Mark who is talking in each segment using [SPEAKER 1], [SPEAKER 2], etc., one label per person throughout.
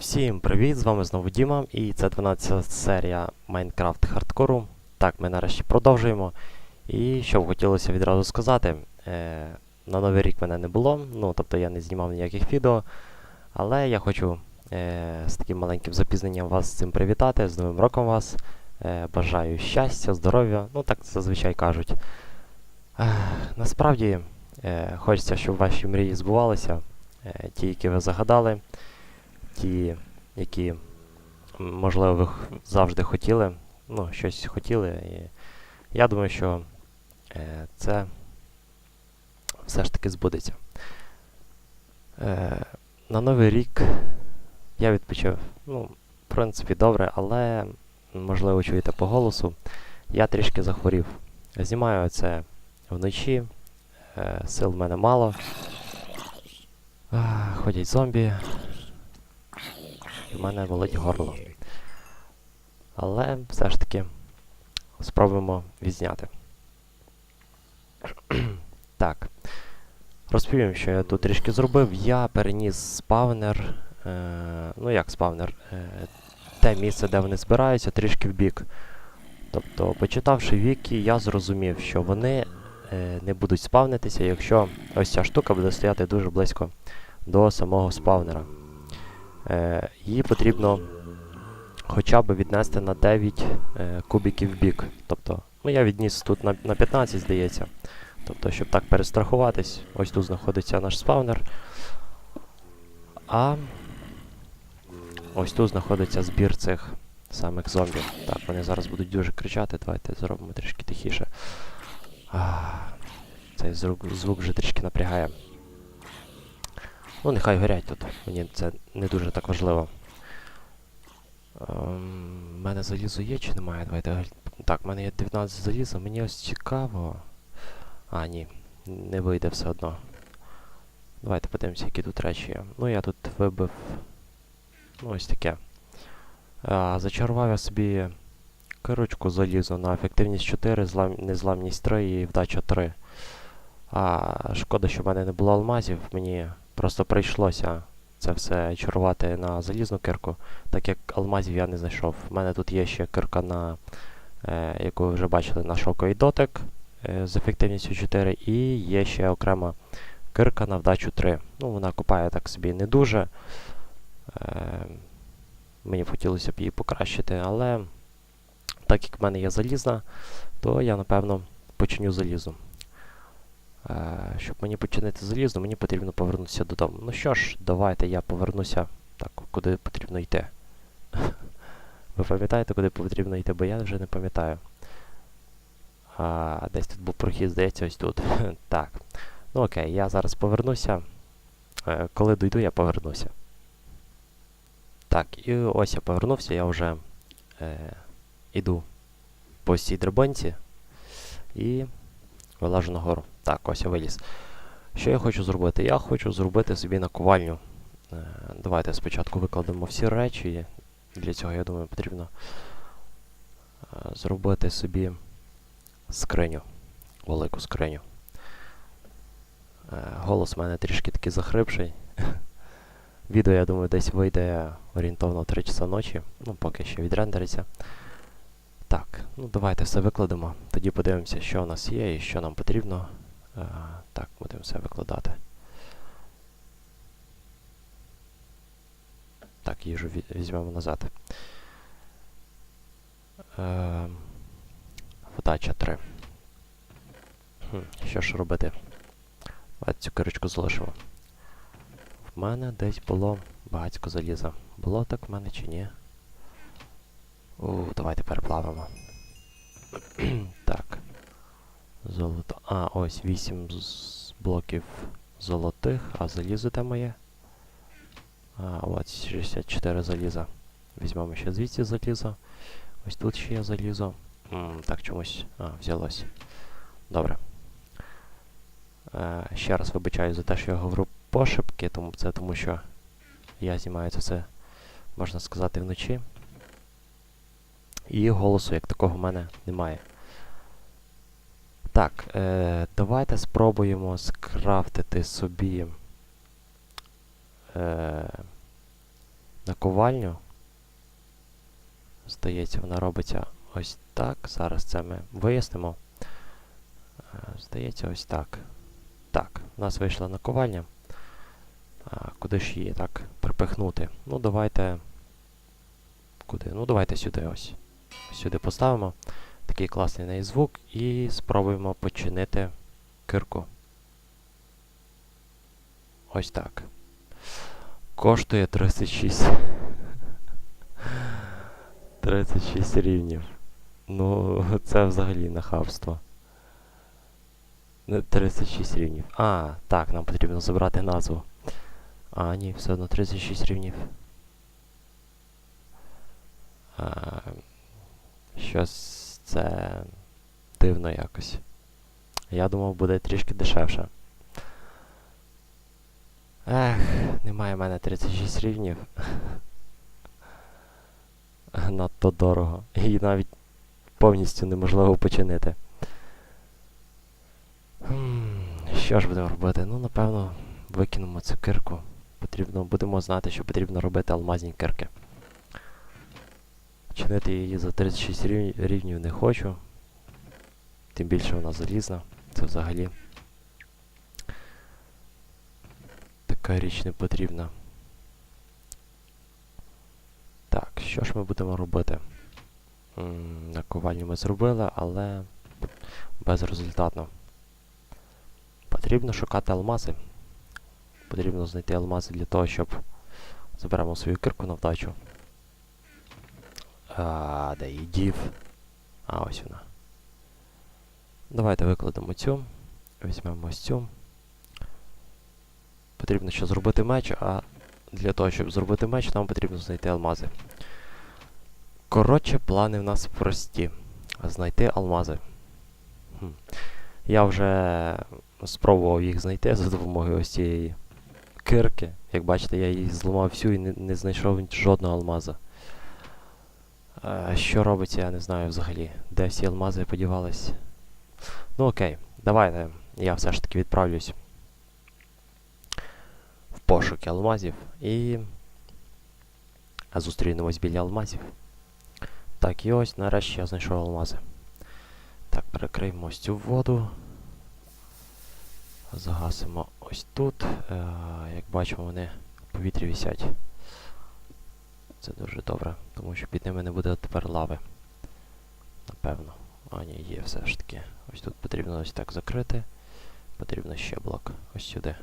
[SPEAKER 1] Всім привіт! З вами знову Діма, і це 12 серія Майнкрафт Хардкору. Так, ми нарешті продовжуємо. І що б хотілося відразу сказати, е, на новий рік мене не було, ну тобто я не знімав ніяких відео. Але я хочу е, з таким маленьким запізненням вас з цим привітати, з Новим роком вас. Е, бажаю щастя, здоров'я, ну так зазвичай кажуть. Ех, насправді е, хочеться, щоб ваші мрії збувалися, е, ті, які ви загадали ті, які, можливо, ви завжди хотіли, ну, щось хотіли. І я думаю, що е, це все ж таки збудеться. Е, на Новий рік я відпочив, ну, в принципі, добре, але, можливо, чуєте по голосу, я трішки захворів. Знімаю це вночі, е, сил в мене мало. Ходять зомбі, в мене болить горло. Але все ж таки спробуємо відзняти. так. Розповім, що я тут трішки зробив. Я переніс спавнер. Е, ну як спавнер? Е, те місце, де вони збираються, трішки в бік. Тобто, почитавши віки, я зрозумів, що вони е, не будуть спавнитися, якщо ось ця штука буде стояти дуже близько до самого спавнера її потрібно хоча б віднести на 9 е, кубіків в бік. Тобто, ну я відніс тут на, на 15, здається. Тобто, щоб так перестрахуватись, ось тут знаходиться наш спавнер. А ось тут знаходиться збір цих самих зомбі. Так, вони зараз будуть дуже кричати. Давайте зробимо трішки тихіше. Цей звук вже трішки напрягає. Ну, нехай горять тут. Мені це не дуже так важливо. Ем, мене залізо є чи немає? Давайте. Так, в мене є 19 заліза, мені ось цікаво. А, ні, не вийде все одно. Давайте подивимося, які тут речі є. Ну, я тут вибив. Ну, ось таке. А, зачарував я собі кирочку залізу на ефективність 4, злам... незламність 3 і вдача 3. А, шкода, що в мене не було алмазів, мені просто прийшлося це все чарувати на залізну кирку, так як алмазів я не знайшов. У мене тут є ще кирка на, е, яку ви вже бачили, на шоковий дотик е, з ефективністю 4, і є ще окрема кирка на вдачу 3. Ну, вона купає так собі не дуже. Е, мені хотілося б її покращити, але так як в мене є залізна, то я напевно починю залізу. Е, щоб мені починити залізно, мені потрібно повернутися додому. Ну що ж, давайте я повернуся так, куди потрібно йти. Ви пам'ятаєте, куди потрібно йти, бо я вже не пам'ятаю. А, десь тут був прохід, здається, ось тут. так. Ну окей, я зараз повернуся. Е, коли дойду, я повернуся. Так, і ось я повернувся, я вже е, іду по цій драбинці і вилажу нагору. Так, ось я виліз. Що я хочу зробити? Я хочу зробити собі наковальню. Е, давайте спочатку викладемо всі речі. Для цього, я думаю, потрібно е, зробити собі скриню. Велику скриню. Е, голос у мене трішки такий захрипший. Відео, я думаю, десь вийде орієнтовно 3 часа ночі. Ну, поки ще відрендериться. Так, ну давайте все викладемо. Тоді подивимося, що у нас є і що нам потрібно. Е, так, будемо все викладати. Так, їжу візьмемо назад. Е, вдача 3. Що ж робити? Давайте цю кирочку залишимо. В мене десь було багатько заліза. Було так в мене чи ні? У, давайте переплавимо. так. Золото. А, ось 8 з блоків золотих, а залізо де моє? А, ось 64 заліза. Візьмемо ще звідси залізо. Ось тут ще є залізо. М, так чомусь. А, взялось. Добре. Е, ще раз вибачаю за те, що я говорю пошепки, тому це тому що я знімаю це все, можна сказати, вночі. І голосу як такого в мене немає. Так, е, давайте спробуємо скрафтити собі е, наковальню. Здається, вона робиться ось так. Зараз це ми вияснимо. Е, Здається, ось так. Так, у нас вийшла наковальня. А, куди ж її так припихнути? Ну, давайте. Куди? Ну, давайте сюди ось. Сюди поставимо. Такий класний неї звук. І спробуємо починити кирку. Ось так. Коштує 36. 36 рівнів. Ну, це взагалі нахабство. 36 рівнів. А, так, нам потрібно забрати назву. А, ні, все одно 36 рівнів. А, щось це дивно якось. Я думав, буде трішки дешевше. Ех, немає в мене 36 рівнів. Надто дорого. І навіть повністю неможливо починити. Що ж будемо робити? Ну, напевно, викинемо цю кирку. Потрібно, будемо знати, що потрібно робити алмазні кирки. Чинити її за 36 рів- рівнів не хочу. Тим більше вона залізна. Це взагалі. Така річ не потрібна. Так, що ж ми будемо робити? М, Наковальню ми зробили, але безрезультатно. Потрібно шукати алмази. Потрібно знайти алмази для того, щоб заберемо свою кирку на вдачу. А, де її дів? А, ось вона. Давайте викладемо цю. Візьмемо ось цю. Потрібно ще зробити меч, а для того, щоб зробити меч, нам потрібно знайти алмази. Коротше, плани в нас прості. Знайти алмази. Хм. Я вже спробував їх знайти за допомогою ось цієї кирки. Як бачите, я її зламав всю і не, не знайшов жодного алмаза. Що робиться, я не знаю взагалі. Де всі алмази подівались. Ну окей, давайте я все ж таки відправлюсь в пошуки алмазів і зустрінемось біля алмазів. Так, і ось нарешті я знайшов алмази. Так, перекриємо ось цю воду. Загасимо ось тут. Е, як бачимо, вони в повітрі висять. Це дуже добре, тому що під ними не буде тепер лави. Напевно. А, ні, є все ж таки. Ось тут потрібно ось так закрити. Потрібно ще блок. Ось сюди.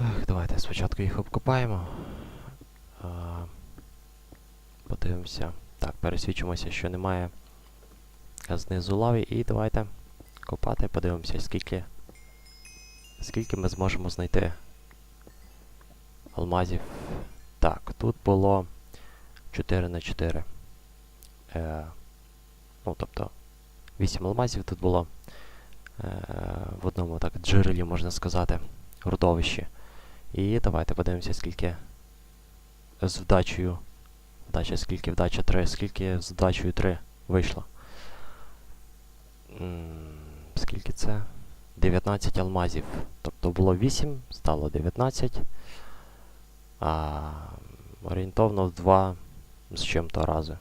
[SPEAKER 1] Ех, давайте спочатку їх обкопаємо. А, подивимося. Так, пересвідчимося, що немає знизу лави. І давайте копати, подивимося, скільки. Скільки ми зможемо знайти алмазів. Так, тут було 4 на 4. Е, ну, тобто, 8 алмазів тут було е, в одному так джерелі, можна сказати, родовищі. І давайте подивимося, скільки з вдачею. Вдача, скільки вдача 3, скільки з вдачею 3 вийшло. Скільки це? 19 алмазів. Тобто було 8, стало 19. А орієнтовно в 2 з чим-то рази.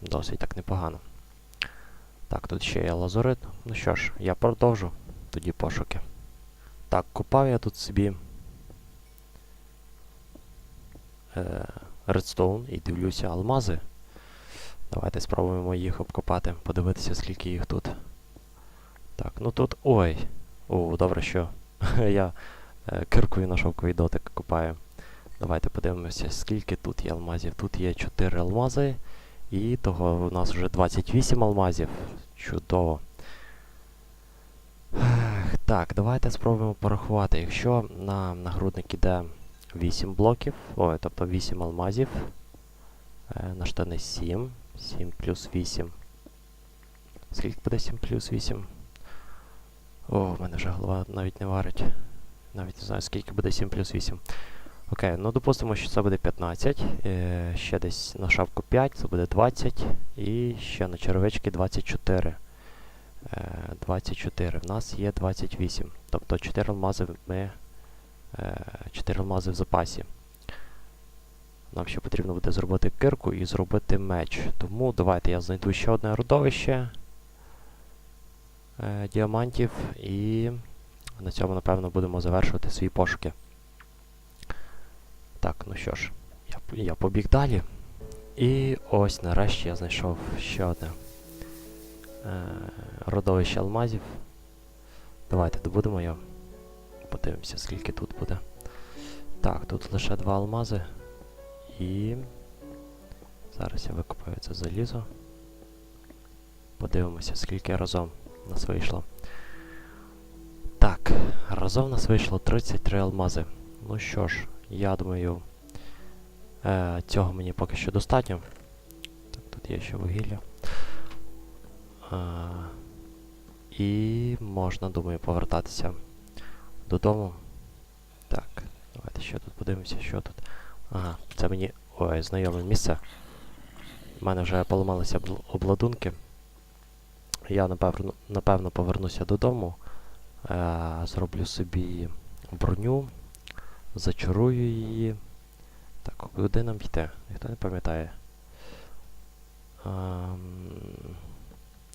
[SPEAKER 1] Досить так непогано. Так, тут ще є лазурит. Ну що ж, я продовжу тоді пошуки. Так, купав я тут собі е, редстоун і дивлюся алмази. Давайте спробуємо їх обкопати, подивитися, скільки їх тут. Так, ну тут. Ой! О, добре, що я киркою на шовковий дотик копаю. Давайте подивимося, скільки тут є алмазів. Тут є 4 алмази. І того у нас вже 28 алмазів. Чудово. Так, давайте спробуємо порахувати. Якщо на нагрудник іде 8 блоків, ой, тобто 8 алмазів. Е, на штани 7. 7 плюс 8. Скільки буде 7 плюс 8? О, в мене вже голова навіть не варить. Навіть не знаю, скільки буде 7 плюс 8. Окей, ну допустимо, що це буде 15. Е, ще десь на шапку 5, це буде 20. І ще на червички 24. Е, 24. В нас є 28. Тобто 4 алмази ми е, 4 алмази в запасі. Нам ще потрібно буде зробити кирку і зробити меч. Тому давайте я знайду ще одне родовище е, діамантів і на цьому, напевно, будемо завершувати свої пошуки. Так, ну що ж, я, я побіг далі. І ось нарешті я знайшов ще одне е, родовище алмазів. Давайте добудемо його. Подивимося, скільки тут буде. Так, тут лише два алмази. І. Зараз я викопаю це залізо. Подивимося, скільки разом нас вийшло. Так, разом нас вийшло 33 алмази. Ну що ж, я думаю, е, цього мені поки що достатньо. Так, тут є ще вугілля. Е, і можна, думаю, повертатися додому. Так, давайте ще тут подивимося, що тут. Ага, це мені. Ой, знайоме місце. У мене вже поламалися обладунки. Я напевно, напевно повернуся додому. Е, зроблю собі броню, зачарую її. Так, куди нам йти? Ніхто не пам'ятає. Ем,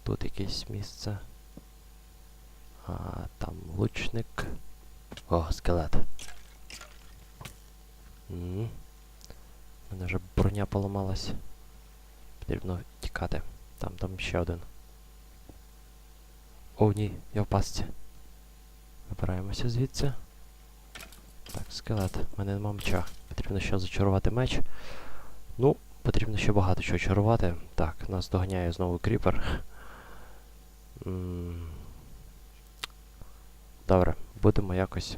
[SPEAKER 1] тут якесь місце. А, там лучник. О, скелет. У мене вже броня поламалась. Потрібно тікати. Там, там ще один. О, ні, я в пастці. Вибираємося звідси. Так, скелет. У мене нема меча. Потрібно ще зачарувати меч. Ну, потрібно ще багато чого чарувати. Так, нас доганяє знову кріпер. Добре, будемо якось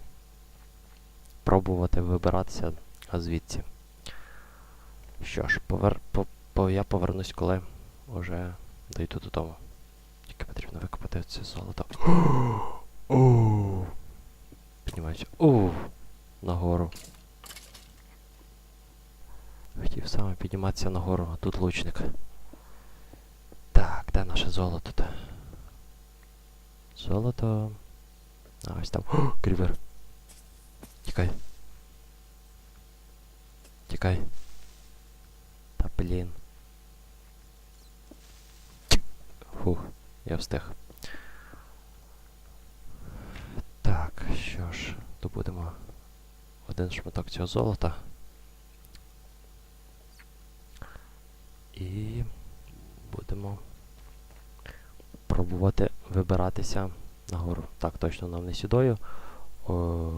[SPEAKER 1] пробувати вибиратися звідси. Що ж, повер... по... По... я повернусь, коли вже дойду додому. Тільки потрібно викопати це золото. Оу. Піднімаюся. Оу. Нагору. Хотів саме підніматися нагору, а тут лучник. Так, де наше золото? -то? Золото. А, ось там. О, крівер. Тікай. Тікай. Та блін. Тік. Фух, я встиг. Так, що ж, Добудемо один шматок цього золота. І будемо пробувати вибиратися нагору. Так, точно нам не сюдою. О.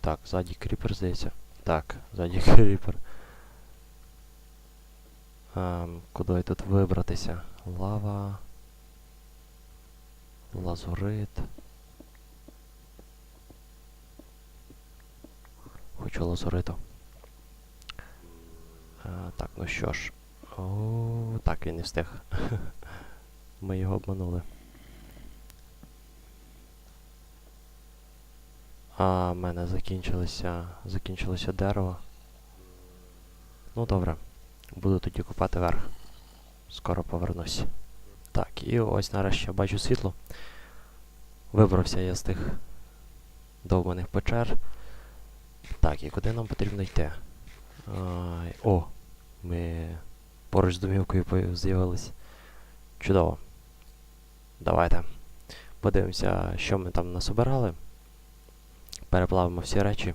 [SPEAKER 1] Так, ззаді кріпер, здається. Так, ззаді кріпер. Ем, куди тут вибратися? Лава. Лазурит. Хочу лазуриту. Е, так, ну що ж. О, так, він не встиг. Ми його обманули. А в мене закінчилося. закінчилося дерево. Ну добре. Буду тоді купати верх. Скоро повернусь. Так, і ось нарешті я бачу світло. Вибрався я з тих довбаних печер. Так, і куди нам потрібно йти? Ай, о! Ми поруч з домівкою з'явились. Чудово. Давайте. Подивимося, що ми там насобирали. Переплавимо всі речі.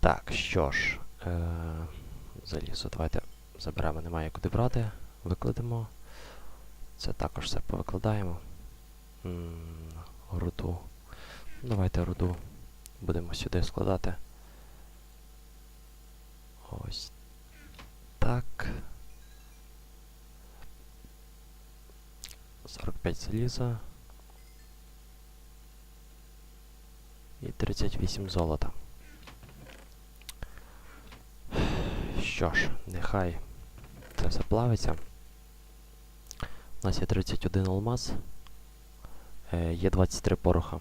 [SPEAKER 1] Так, що ж. Е- залізо, давайте заберемо, немає куди брати. Викладемо. Це також все повикладаємо. М, руду. Давайте руду будемо сюди складати. Ось так. 45 заліза. І 38 золота. Що ж, нехай це все плавиться. У нас є 31 алмаз. Е, є 23 пороха.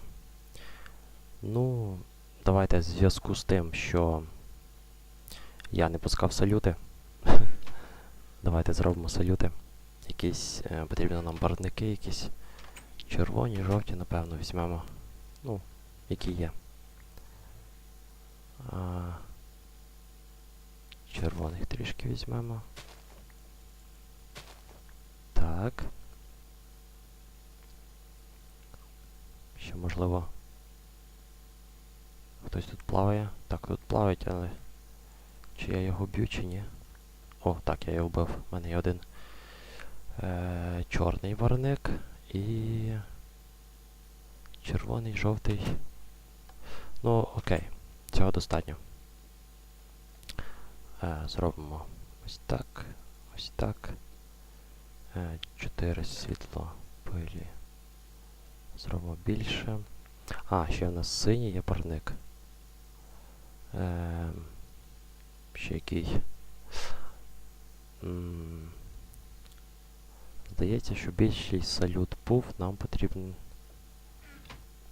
[SPEAKER 1] Ну, давайте в зв'язку з тим, що я не пускав салюти. давайте зробимо салюти. Якісь е, потрібно нам барвники якісь. Червоні, жовті, напевно, візьмемо. Ну, які є. А, червоних трішки візьмемо. Так. Ще можливо. Хтось тут плаває. Так, тут плавають, але. Чи я його б'ю, чи ні? О, так, я його вбив. У мене є один е- чорний варник і. Червоний, жовтий. Ну, окей. Цього достатньо. Е, зробимо ось так. Ось так. Е, 4 світло пилі. Зробимо більше. А, ще у нас синій є парник. Е, ще який. Здається, що більший салют був, нам потрібен.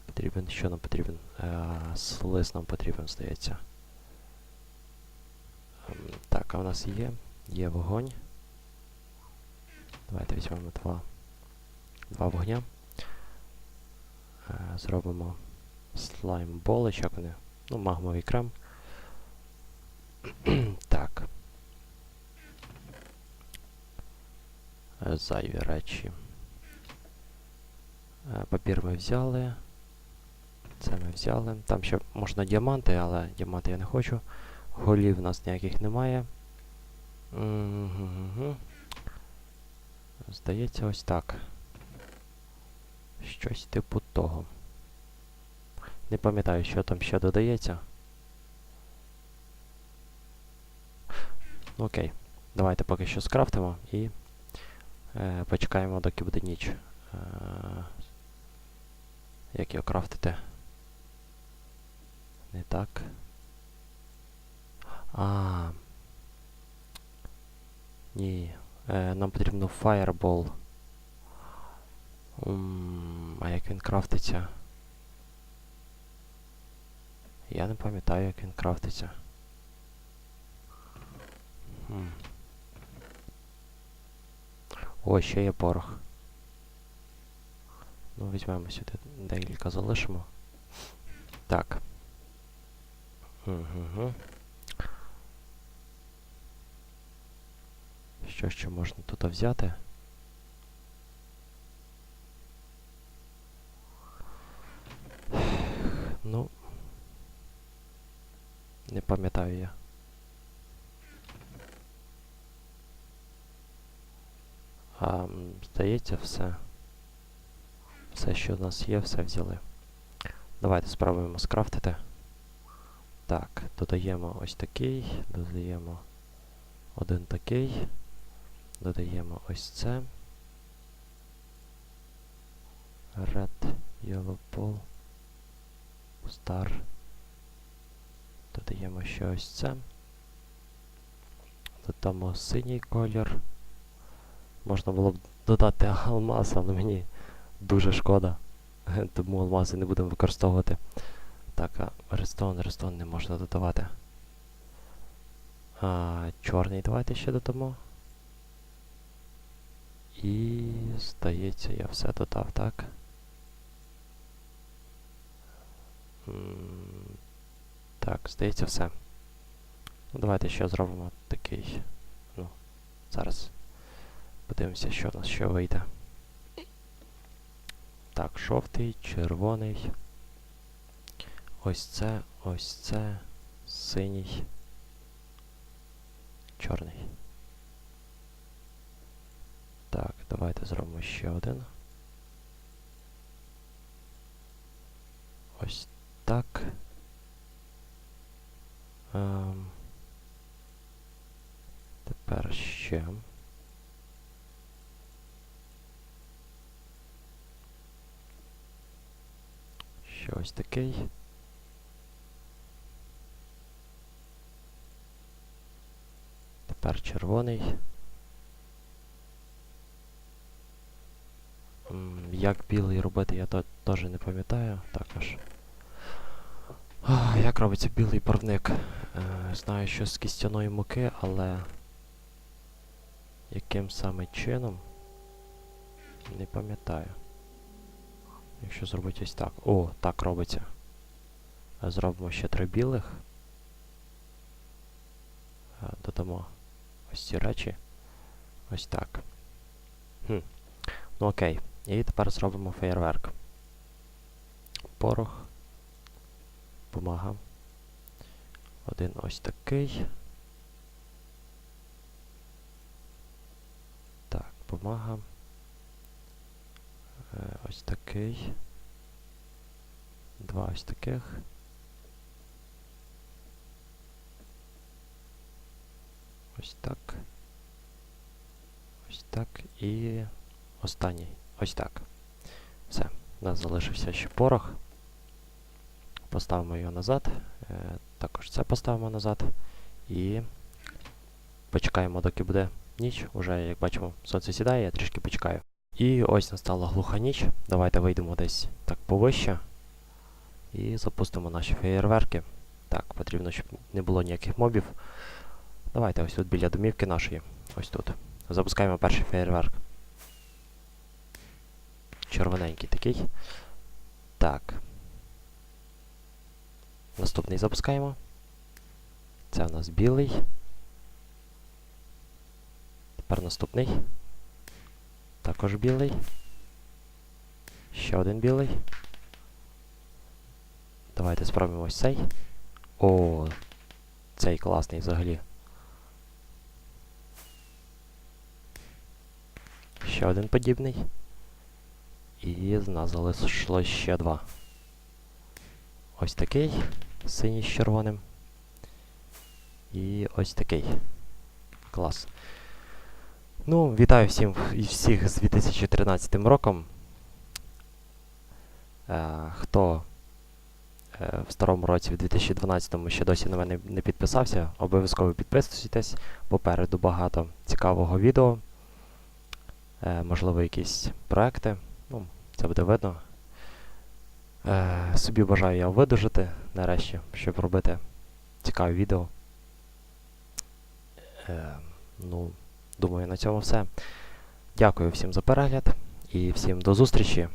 [SPEAKER 1] Потрібен, що нам потрібен? Е, нам потрібен, здається. Ем, так, а в нас є. Є вогонь. Давайте візьмемо два. Два вогня. Е, зробимо слайм боли, як вони. Ну, магмовий крем. так. Зайві речі. Е, Папір ми взяли. Це ми взяли. Там ще можна діаманти, але діаманти я не хочу. Голів в нас ніяких немає. Мгм. Здається, ось так. Щось типу того. Не пам'ятаю, що там ще додається. Ну, Окей. Давайте поки що скрафтимо і е, почекаємо, доки буде ніч. Е, як його крафтити? Не так. А. Ні. Е, нам потрібно. М, а як він крафтиться? Я не пам'ятаю, як він крафтиться. О, ще є порох. Ну, візьмемо сюди декілька залишимо. Так. Угу. Що ще можна тут взяти? Ну. Не пам'ятаю я. А, м, здається, все. Все, що в нас є, все взяли. Давайте спробуємо скрафтити. Так, додаємо ось такий, додаємо один такий, додаємо ось це. Red, Yellow Pole, Star. Додаємо ще ось це. Додамо синій колір. Можна було б додати алмаз, але мені дуже шкода. Тому алмази не будемо використовувати. Так, а рестон, рестон не можна додавати. А, чорний давайте ще додамо. І здається, я все додав, так? Так, здається, все. Ну, давайте ще зробимо такий. Ну, зараз подивимося, що у нас ще вийде. Так, жовтий, червоний. Ось це, ось це, синій, чорний. Так, давайте зробимо ще один. Ось так. Ем, тепер ще. Ще ось такий. Тепер червоний. Як білий робити, я теж не пам'ятаю також. Як робиться білий барвник? Е, знаю, що з кістяної муки, але яким саме чином? Не пам'ятаю. Якщо зробити ось так. О, так робиться. Зробимо ще три білих. Е, Додамо ось ці речі. Ось так. Хм. Ну окей. І тепер зробимо феєрверк. Порох. Бумага. Один ось такий. Так, бумага. Е, ось такий. Два ось таких. Ось так. Ось так. І останній. Ось так. Все. У нас залишився ще порох. Поставимо його назад. Е, також це поставимо назад. І почекаємо, доки буде ніч. Уже, як бачимо, сонце сідає, я трішки почекаю. І ось настала глуха ніч. Давайте вийдемо десь так повище. І запустимо наші феєрверки. Так, потрібно, щоб не було ніяких мобів. Давайте ось тут біля домівки нашої. Ось тут. Запускаємо перший феєрверк. Червоненький такий. Так. Наступний запускаємо. Це у нас білий. Тепер наступний. Також білий. Ще один білий. Давайте спробуємо ось цей. О, цей класний взагалі. Ще один подібний. І з нас залишилось ще два. Ось такий, синій з червоним. І ось такий. Клас. Ну, вітаю всім і всіх з 2013 роком. Е, хто е, в старому році, в 2012-му ще досі на мене не підписався, обов'язково підписуйтесь. Попереду багато цікавого відео. Е, можливо, якісь проекти. Ну, це буде видно. Е, собі бажаю я видужити нарешті, щоб робити цікаві відео. Е, ну, думаю, на цьому все. Дякую всім за перегляд і всім до зустрічі.